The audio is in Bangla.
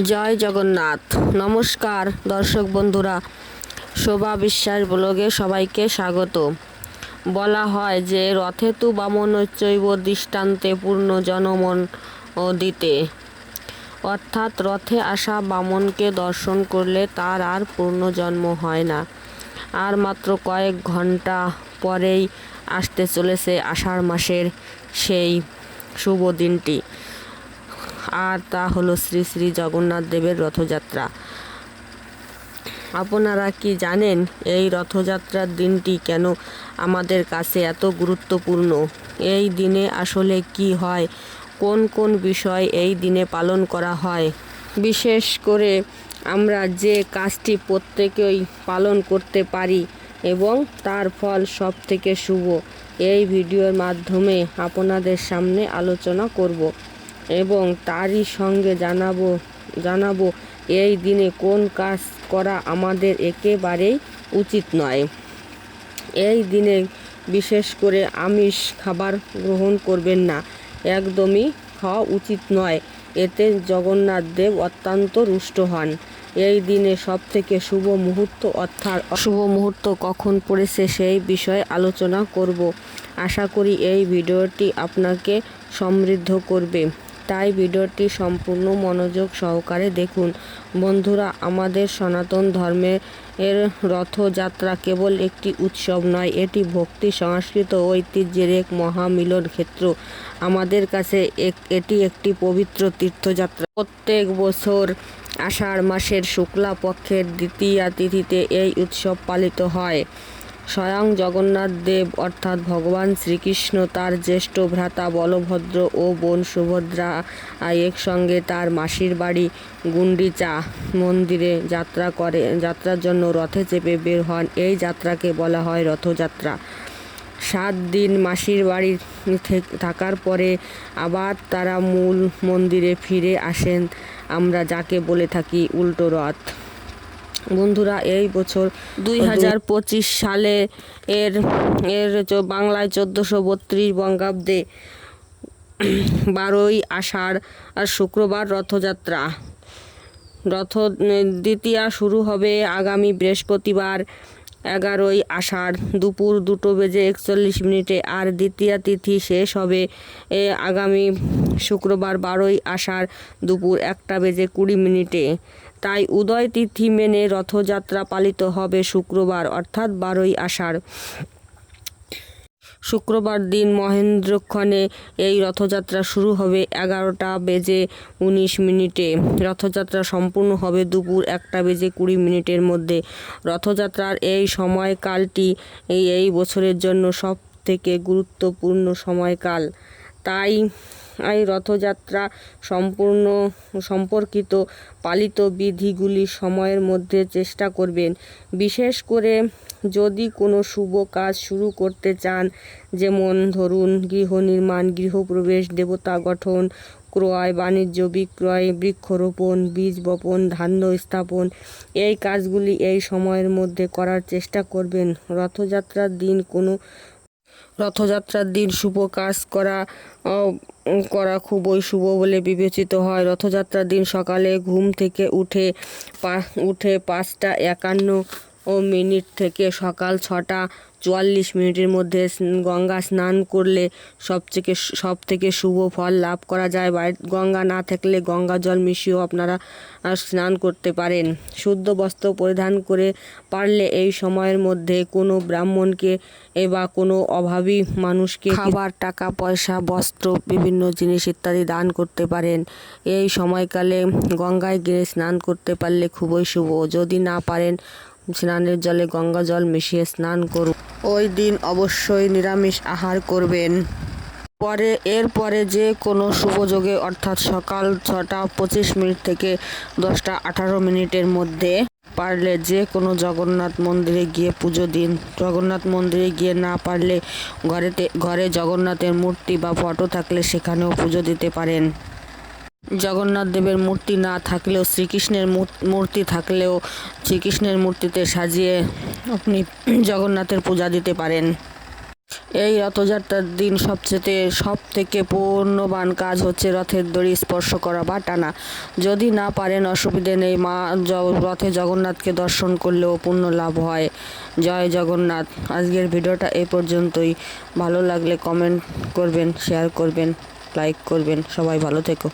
জয় জগন্নাথ। নমস্কার, দর্শক বন্ধুরা। শোভা বিশ্বাস ব্লগে সবাইকে স্বাগত। বলা হয় যে রথে তু বামনচৈব দৃষ্টান্তে পূর্ণ জনমন দিতে। অর্থাৎ রথে আসা বামনকে দর্শন করলে তার আর পূর্ণ জন্ম হয় না। আর মাত্র কয়েক ঘণ্টা পরেই আসতে চলেছে আষাঢ় মাসের সেই শুভ দিনটি। আর তা হলো শ্রী শ্রী জগন্নাথ দেবের রথযাত্রা। আপনারা কি জানেন এই রথযাত্রার দিনটি কেন আমাদের কাছে এত গুরুত্বপূর্ণ? এই দিনে আসলে কি হয়? কোন কোন বিষয় এই দিনে পালন করা হয়? বিশেষ করে আমরা যে কাজটি প্রত্যেকেই পালন করতে পারি এবং তার ফল সব থেকে শুভ, এই ভিডিওর মাধ্যমে আপনাদের সামনে আলোচনা করব। এবং তারই সঙ্গে জানাব জানাব, এই দিনে কোন কাজ করা আমাদের একেবারেই উচিত নয়। এই দিনে বিশেষ করে আমিষ খাবার গ্রহণ করবেন না, একদমই খাওয়া উচিত নয়। এতে জগন্নাথ দেব অত্যন্ত রুষ্ট হন। এই দিনে সব থেকে শুভ মুহূর্ত অর্থাৎ অশুভ মুহূর্ত কখন পড়েছে সেই বিষয়ে আলোচনা করব। আশা করি এই ভিডিওটি আপনাকে সমৃদ্ধ করবে। তাই ভিডিওটি সম্পূর্ণ মনোযোগ সহকারে দেখুন। বন্ধুরা, আমাদের সনাতন ধর্মের এর রথযাত্রা কেবল একটি উৎসব নয়, এটি ভক্তি, সংস্কৃত ঐতিহ্যের এক মহামিলন ক্ষেত্র। আমাদের কাছে এটি একটি পবিত্র তীর্থযাত্রা। প্রত্যেক বছর আষাঢ় মাসের শুক্লা পক্ষের দ্বিতীয়া তিথিতে এই উৎসব পালিত হয়। স্বয়ং জগন্নাথ দেব অর্থাৎ ভগবান শ্রীকৃষ্ণ তার জ্যেষ্ঠ ভ্রাতা বলভদ্র ও বোন সুভদ্রা একসঙ্গে তার মাসির বাড়ি গুন্ডিচা মন্দিরে যাত্রা করে, যাত্রার জন্য রথে চেপে বের হন। এই যাত্রাকে বলা হয় রথযাত্রা। সাত দিন মাসির বাড়ি থাকার পরে আবার তারা মূল মন্দিরে ফিরে আসেন। আমরা যাকে বলে থাকি উল্টো রথ। বন্ধুরা, এই বছর দুই হাজার পঁচিশ সালে এর এর বাংলায় চোদ্দোশো বত্রিশ বঙ্গাব্দে বারোই আষাঢ় আর শুক্রবার রথযাত্রা। রথ দ্বিতীয়া শুরু হবে আগামী বৃহস্পতিবার এগারোই আষাঢ়। দুপুর দুটো বেজে একচল্লিশ মিনিটে আর দ্বিতীয়া তিথি শেষ হবে এ, আগামী শুক্রবার বারোই আষাঢ় দুপুর একটা বেজে কুড়ি মিনিটে। তাই উদয় তিথি মেনে রথযাত্রা পালিত হবে শুক্রবার, অর্থাৎ বারোই আষাঢ়। শুক্রবার দিন মহেন্দ্রক্ষণে এই রথযাত্রা শুরু হবে এগারোটা বেজে উনিশ মিনিটে। রথযাত্রা সম্পূর্ণ হবে দুপুর একটা বেজে কুড়ি মিনিটের মধ্যে। রথযাত্রার এই সময়কালটি এই এই বছরের জন্য সব থেকে গুরুত্বপূর্ণ সময়কাল। তাই এই রথযাত্রা সম্পূর্ণ, সম্পর্কিত পালিত বিধিগুলি সময়ের মধ্যে চেষ্টা করবেন। বিশেষ করে যদি কোনো শুভ কাজ শুরু করতে চান, যেমন ধরুন গৃহ নির্মাণ, গৃহপ্রবেশ, দেবতা গঠন, ক্রয়, বাণিজ্য, বিক্রয়, বৃক্ষরোপণ, বীজ বপন, ধান্য স্থাপন, এই কাজগুলি এই সময়ের মধ্যে করার চেষ্টা করবেন। রথযাত্রার দিন কোনো রথযাত্রার দিন শুভ কাজ করা করা খুবই শুভ বলে বিবেচিত হয়। রথযাত্রার দিন সকালে ঘুম থেকে উঠে উঠে পাঁচটা একান্ন মিনিট থেকে সকাল ছটা চুয়াল্লিশ মিনিটের মধ্যে গঙ্গা স্নান করলে সবথেকে সব থেকে শুভ ফল লাভ করা যায়। বাড়ি, গঙ্গা না থাকলে গঙ্গা জল মিশিয়েও আপনারা স্নান করতে পারেন। শুদ্ধ বস্ত্র পরিধান করে পারলে এই সময়ের মধ্যে কোনো ব্রাহ্মণকে বা কোনো অভাবী মানুষকে খাবার, টাকা, পয়সা, বস্ত্র, বিভিন্ন জিনিস ইত্যাদি দান করতে পারেন। এই সময়কালে গঙ্গায় গিয়ে স্নান করতে পারলে খুবই শুভ। যদি না পারেন স্নানের জলে গঙ্গা জল মিশিয়ে স্নান করুন। ওই দিন অবশ্যই নিরামিষ আহার করবেন। পরে এরপরে যে কোনো শুভযোগে অর্থাৎ সকাল ছটা পঁচিশ মিনিট থেকে দশটা আঠারো মিনিটের মধ্যে পারলে যে কোনো জগন্নাথ মন্দিরে গিয়ে পুজো দিন। জগন্নাথ মন্দিরে গিয়ে না পারলে ঘরেতে, ঘরে জগন্নাথের মূর্তি বা ফটো থাকলে সেখানেও পুজো দিতে পারেন। জগন্নাথ দেবের মূর্তি না থাকলেও, শ্রীকৃষ্ণের মূর্তি থাকলেও শ্রীকৃষ্ণের মূর্তিতে সাজিয়ে আপনি জগন্নাথের পূজা দিতে পারেন। এই রথযাত্রার দিন সবচেয়ে সব থেকে পূর্ণবান কাজ হচ্ছে রথের দড়ি স্পর্শ করা বা টানা। যদি না পারেন অসুবিধে নেই, মা রথে জগন্নাথকে দর্শন করলেও পূর্ণ লাভ হয়। জয় জগন্নাথ। আজকের ভিডিওটা এই পর্যন্তই। ভালো লাগলে কমেন্ট করবেন শেয়ার করবেন লাইক করবেন। সবাই ভালো থেকো।